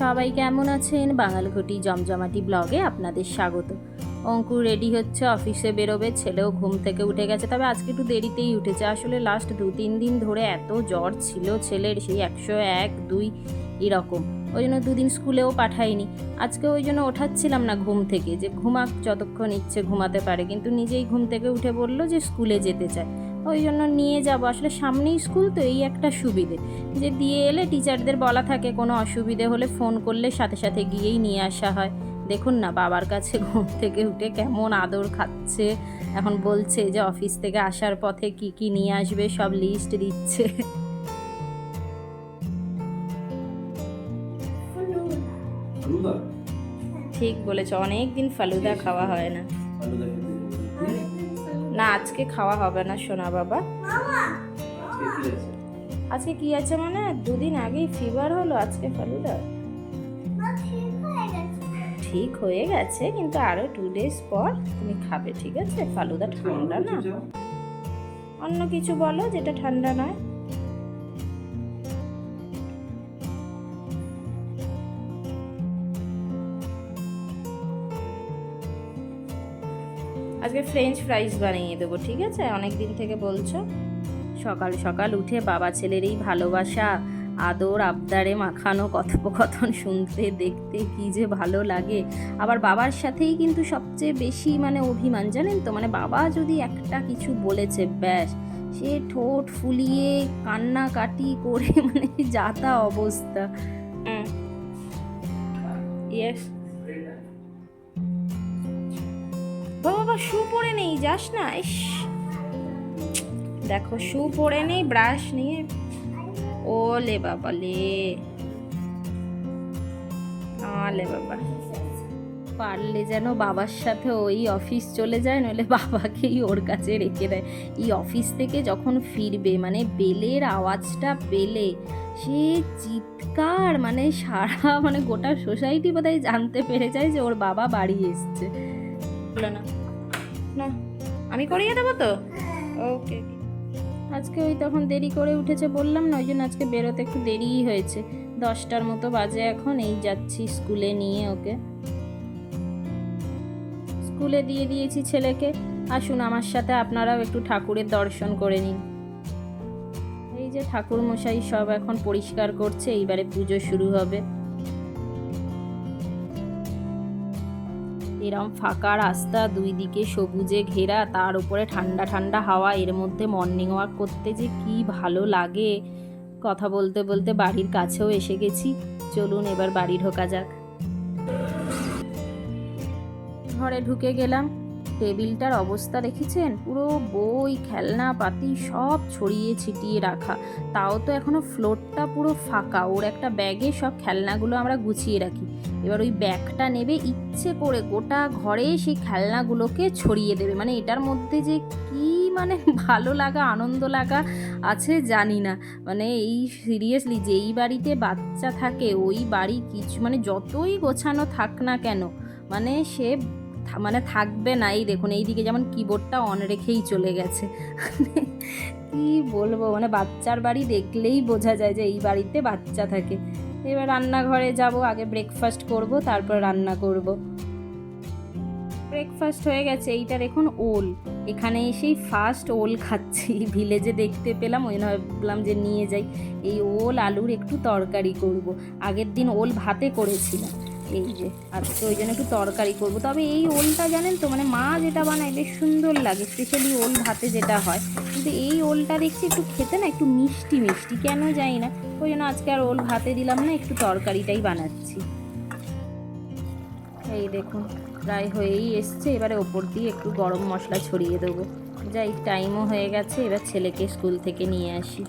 সবাই কেমন আছেন? বাঙালঘটি জমজমাটি ব্লগে আপনাদের স্বাগত। অঙ্কুর রেডি হচ্ছে, অফিসে বেরোবে, ছেলেও ঘুম থেকে উঠে গেছে। তবে আজকে একটু দেরিতেই উঠেছে। আসলে লাস্ট দু তিন দিন ধরে এত জ্বর ছিল ছেলের, সেই একশো এক, দুই এরকম। ওই জন্য দুদিন স্কুলেও পাঠাইনি আজকে ওই জন্য ওঠাচ্ছিলাম না ঘুম থেকে। যে ঘুমাক, যতক্ষণ ইচ্ছে ঘুমাতে পারে। কিন্তু নিজেই ঘুম থেকে উঠে বলল যে স্কুলে যেতে চায়। ওই জন্য নিয়ে যাব। আসলে সামনেই স্কুল তো এই একটা সুবিধে। যে দিয়ে এলে টিচারদের বলা থাকে কোনো অসুবিধে হলে ফোন করলে সাথে সাথে গিয়েই নিয়ে আসা হয়। দেখুন না বাবার কাছে ঘুম থেকে উঠে কেমন আদর খাচ্ছে। এখন বলছে যে অফিস থেকে আসার পথে কি কি নিয়ে আসবে সব লিস্ট দিচ্ছে। ঠিক বলেছ অনেক দিন ফালুদা খাওয়া হয় না। না আজকে খাওয়া হবে না সোনা বাবা। আজকে কি আছে? মানে? দুদিন আগেই ফিভার হলো আজকে ফালুদা ঠিক হয়ে গেছে কিন্তু আরও টু ডেজ পর তুমি খাবে ঠিক আছে? ফালুদা ঠান্ডা না। অন্য কিছু বলো যেটা ঠান্ডা নয়। আজকে ফ্রেঞ্চ ফ্রাইস বানিয়ে দেবো, ঠিক আছে? অনেক দিন থেকে বলছো। সকাল সকাল উঠে বাবা ছেলের এই ভালোবাসা, আদর, আবদারে মাখানো, কথোপকথন শুনতে, দেখতে কি যে ভালো লাগে। আবার বাবার সাথেই কিন্তু সবচেয়ে বেশি মানে অভিমান, জানেন তো? মানে বাবা যদি একটা কিছু বলেছে, ব্যাস, সে ঠোঁট ফুলিয়ে কান্নাকাটি করে মানে যাতা অবস্থা। ইয়েস বাবা শু পরে নেই, যাস না, ইস। দেখো, শু পরে নেই, ব্রাশ নিয়ে। ওলে বাবা লে। আলে বাবা। পারলে যেন বাবার সাথে ওই অফিস চলে যায়, নইলে বাবাকেই ওর কাছে রেখে দেয়। এই অফিস থেকে যখন ফিরবে মানে বেলের আওয়াজটা পেলে, সে চিৎকার মানে সারা মানে গোটা সোসাইটি বোধহয় জানতে পেরে যায় যে ওর বাবা বাড়ি এসছে। না। না, আমি করিয়ে দেবো তো? ওকে আজকে ওই তখন দেরি করে উঠেছে বললাম না, ওই জন্য আজকে বেরোতে একটু দেরিই হয়েছে। দশটার মতো বাজে এখন, এই যাচ্ছি স্কুলে নিয়ে ওকে। স্কুলে দিয়ে দিয়েছি ছেলেকে। আসুন আমার সাথে, আপনারাও একটু ঠাকুরের দর্শন করে নিন। এই যে ঠাকুর মশাই সব এখন পরিষ্কার করছে, এইবারে পুজো শুরু হবে। এরম ফাঁকা রাস্তা দুই দিকে সবুজে ঘেরা, তার উপরে ঠান্ডা ঠান্ডা হাওয়া, এর মধ্যে মর্নিং ওয়াক করতে যে কি ভালো লাগে। কথা বলতে বলতে বাড়ির কাছেও এসে গেছি। চলুন এবার বাড়ি ঢোকা যাক। ঘরে ঢুকে গেলাম। টেবিলটার অবস্থা দেখেছেন? পুরো বই, খেলনা, পাতি সব ছড়িয়ে ছিটিয়ে রাখা। তাও তো এখনও ফ্লোরটা পুরো ফাঁকা। ওর একটা ব্যাগে সব খেলনাগুলো আমরা গুছিয়ে রাখি। এবার ওই ব্যাগটা নেবে, ইচ্ছে করে গোটা ঘরে সেই খেলনাগুলোকে ছড়িয়ে দেবে। মানে এটার মধ্যে যে কি মানে ভালো লাগা, আনন্দ লাগা আছে জানি না। মানে এই সিরিয়াসলি যেই বাড়িতে বাচ্চা থাকে, ওই বাড়ি কিছু মানে যতই গোছানো থাক না কেন মানে সে মানে থাকবে না। এই দেখুন, এইদিকে যেমন কিবোর্ডটা অন রেখেই চলে গেছে। কি বলব মানে বাচ্চার বাড়ি দেখলেই বোঝা যায় যে এই বাড়িতে বাচ্চা থাকে। এবার রান্নাঘরে যাব, আগে ব্রেকফাস্ট করব, তারপর রান্না করব। ব্রেকফাস্ট হয়ে গেছে, এইটা দেখুন ওল। এখানে এসেই ফার্স্ট ওল খাচ্ছি। ভিলেজে দেখতে পেলাম, ওই ভাবলাম যে নিয়ে যাই। এই ওল, আলুর একটু তরকারি করব। আগের দিন ওল ভাতে করেছিলাম। এই যে আজকে ওই জন্য একটু তরকারি করব। তবে এই ওলটা জানেন তো মানে মা যেটা বানায় বেশ সুন্দর লাগে স্পেশালি ওল ভাতে যেটা হয়। কিন্তু এই ওলটা দেখছি একটু খেতে না একটু মিষ্টি মিষ্টি, কেন জানি না। ওই জন্য আজকে আর ওল ভাতে দিলাম না, একটু তরকারিটাই বানাচ্ছি। এই দেখুন, প্রায় হয়েই এসছে, এবারে ওপর দিয়ে একটু গরম মশলা ছড়িয়ে দেবো। যাই টাইমও হয়ে গেছে, এবার ছেলেকে স্কুল থেকে নিয়ে আসি।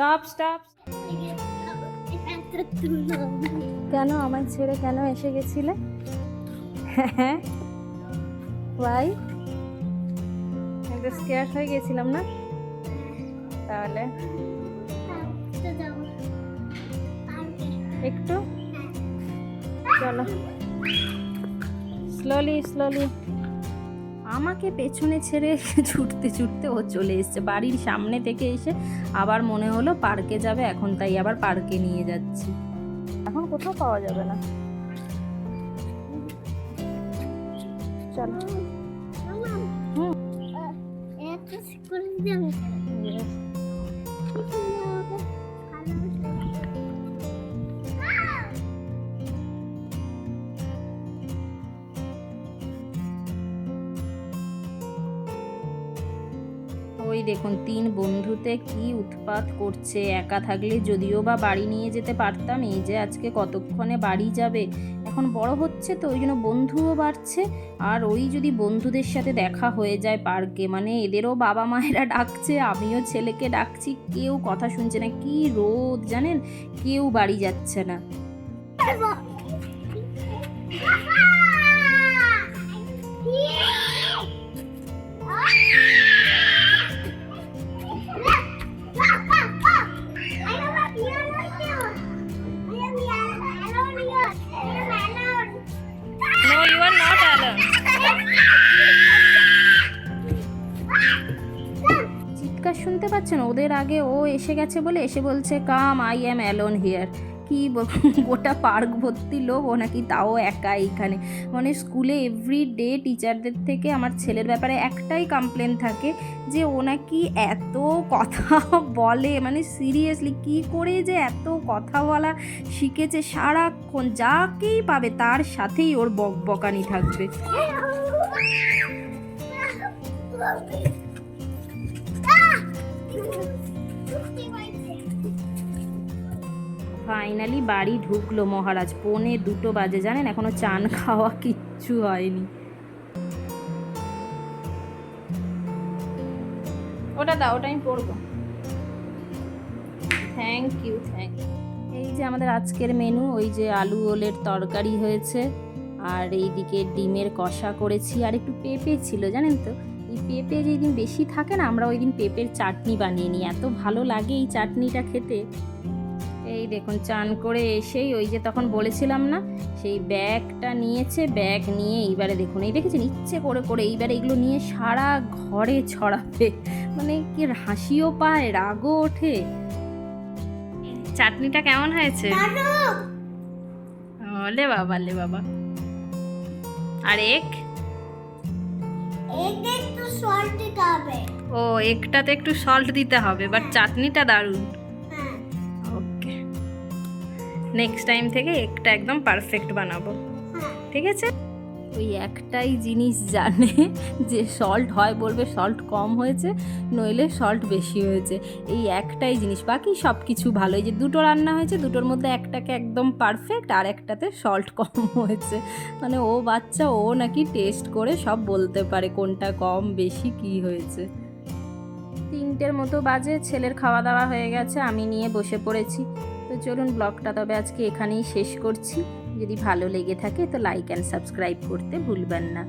স্টপ স্টপ কেন আমার ছেড়ে কেন এসে গেছিলে? হ্যাঁ ওয়াই একটা স্কেয়ার হয়ে গেছিলাম না? তাহলে? একটু? চলো। স্লোলি স্লোলি আমাকে পেছনে ছেড়ে ছুটতে ছুটতে ও চলে এসছে। বাড়ির সামনে থেকে এসে আবার মনে হলো পার্কে যাবে এখন তাই আবার পার্কে নিয়ে যাচ্ছি। এখন কোথাও পাওয়া যাবে না। চলো। হুম। স্কুল দেখুন, তিন বন্ধুতে কি উৎপাত করছে। একা থাকলে যদিও বা বাড়ি নিয়ে যেতে পারতাম, এই যে আজকে কতক্ষণে বাড়ি যাবে? এখন বড় হচ্ছে তো, ওই জন্য বন্ধুও বাড়ছে। আর ওই যদি বন্ধুদের সাথে দেখা হয়ে যায় পার্কে মানে এদেরও বাবা মায়েরা ডাকছে, আমিও ছেলেকে ডাকছি, কেউ কথা শুনছে না, কি রোদ জানেন? কেউ বাড়ি যাচ্ছে না। নো চিৎকার শুনতে পাচ্ছেন? ওদের আগে ও এসে গেছে বলে এসে বলছে, come, I am alone here. কি গোটা পার্ক ভর্তি লোক, ও নাকি তাও একা এইখানে। মানে স্কুলে এভরি ডে টিচারদের থেকে আমার ছেলের ব্যাপারে একটাই কমপ্লেন থাকে যে ও নাকি এত কথা বলে। মানে সিরিয়াসলি কি করে যে এত কথা বলা শিখেছে সারাক্ষণ? যাকেই পাবে, তার সাথেই ওর বক বকানি থাকবে। ফাইনালি বাড়ি ঢুকলো মহারাজ। পৌনে দুটো বাজে জানেন? এখনও চান খাওয়া কিচ্ছু হয়নি। ওটা দাও ওটা আমি পড়ব থ্যাংক ইউ থ্যাংক এই যে আমাদের আজকের মেনু ওই যে আলু ওলের তরকারি হয়েছে আর এইদিকে ডিমের কষা করেছি আর একটু পেঁপে ছিল জানেন তো? পেঁপে যেদিন বেশি থাকে না আমরা ওই দিন পেঁপের চাটনি বানিয়ে নিই। এত ভালো লাগে এই চাটনিটা খেতে। এই দেখুন চান করে এসেই ওই যে তখন বলেছিলাম না সেই ব্যাগটা নিয়েছে ব্যাগ নিয়ে এইবারে দেখুন এই দেখেছেন ইচ্ছে করে করে এইবারে এগুলো নিয়ে সারা ঘরে ছড়াবে। মানে কি হাসিও পায় রাগও ওঠে। চাটনিটা কেমন হয়েছে? ওলে বাবা লে বাবা। আর এক? ও একটাতে একটু সল্ট দিতে হবে বাট চাটনিটা দারুণ। হ্যাঁ। ওকে নেক্সট টাইম থেকে একটা একদম পারফেক্ট বানাবো। হ্যাঁ। ঠিক আছে? ওই একটাই জিনিস জানে যে সল্ট হয় বলবে সল্ট কম হয়েছে, নইলে সল্ট বেশি হয়েছে। এই একটাই জিনিস। বাকি সব কিছু ভালো এই যে দুটো রান্না হয়েছে, দুটোর মধ্যে একটাকে একদম পারফেক্ট আর একটাতে সল্ট কম হয়েছে। মানে ও বাচ্চা, ও নাকি টেস্ট করে সব বলতে পারে কোনটা কম, বেশি, কি হয়েছে। তিনটের মতো বাজে, ছেলের খাওয়া দাওয়া হয়ে গেছে, আমি নিয়ে বসে পড়েছি। তো চলুন ব্লগটা তবে আজকে এখানেই শেষ করছি। যদি ভালো লেগে থাকে তো লাইক অ্যান্ড সাবস্ক্রাইব করতে ভুলবেন না।